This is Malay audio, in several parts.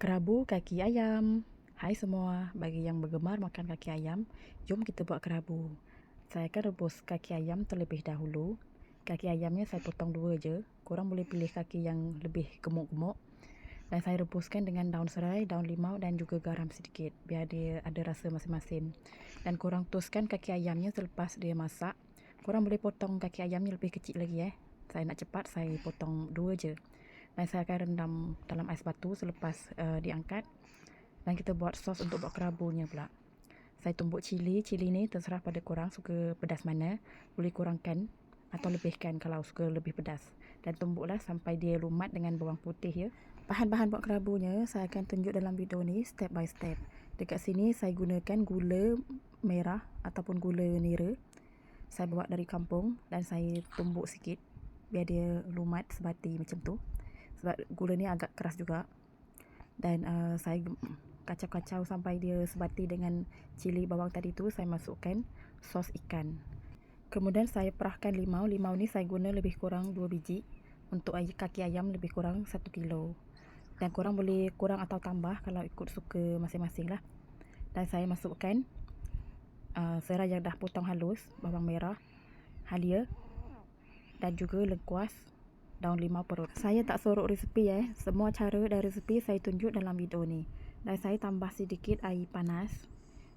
Kerabu kaki ayam. Hai semua, bagi yang bergemar makan kaki ayam, jom kita buat kerabu. Saya akan rebus kaki ayam terlebih dahulu. Kaki ayamnya saya potong dua je. Korang boleh pilih kaki yang lebih gemuk-gemuk. Dan saya rebuskan dengan daun serai, daun limau dan juga garam sedikit biar dia ada rasa masing-masing. Dan korang toskan kaki ayamnya selepas dia masak. Korang boleh potong kaki ayamnya lebih kecil lagi eh. Saya nak cepat, saya potong dua je. Dan saya akan rendam dalam ais batu selepas uh, diangkat dan kita buat sos untuk buat kerabunya pula. Saya tumbuk cili. Cili ni terserah pada korang suka pedas mana. Boleh kurangkan atau lebihkan kalau suka lebih pedas. Dan tumbuklah sampai dia lumat dengan bawang putih ya. Bahan-bahan buat kerabunya saya akan tunjuk dalam video ni step by step. Dekat sini saya gunakan gula merah ataupun gula nira. Saya buat dari kampung dan saya tumbuk sikit biar dia lumat sebati macam tu. Sebab gula ni agak keras juga. Dan uh, saya kacau-kacau sampai dia sebati dengan cili bawang tadi tu saya masukkan sos ikan. Kemudian saya perahkan limau. Limau ni saya guna lebih kurang 2 biji. Untuk kaki ayam lebih kurang 1 kilo. Dan korang boleh kurang atau tambah kalau ikut suka masing-masing lah. Dan saya masukkan uh, serai yang dah potong halus bawang merah halia dan juga lengkuas daun limau perut. Saya tak sorok resepi eh. Semua cara dan resepi saya tunjuk dalam video ni. Dan saya tambah sedikit air panas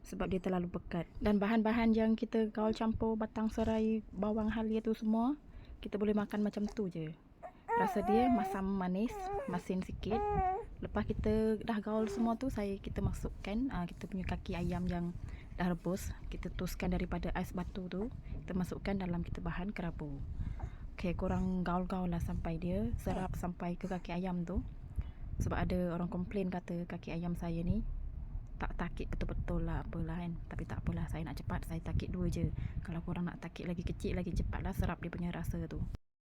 sebab dia terlalu pekat. Dan bahan-bahan yang kita gaul campur batang serai bawang halia tu semua kita boleh makan macam tu je. Rasa dia masam manis masin sikit. Lepas kita dah gaul semua tu saya kita masukkan uh, kita punya kaki ayam yang dah rebus. Kita toskan daripada ais batu tu kita masukkan dalam kita bahan kerabu Okay, korang gaul-gaul lah sampai dia serap sampai ke kaki ayam tu. Sebab ada orang komplain kata kaki ayam saya ni tak takik betul-betul lah apalah kan. Tapi tak apalah saya nak cepat saya takik dua je. Kalau korang nak takik lagi kecil lagi cepatlah serap dia punya rasa tu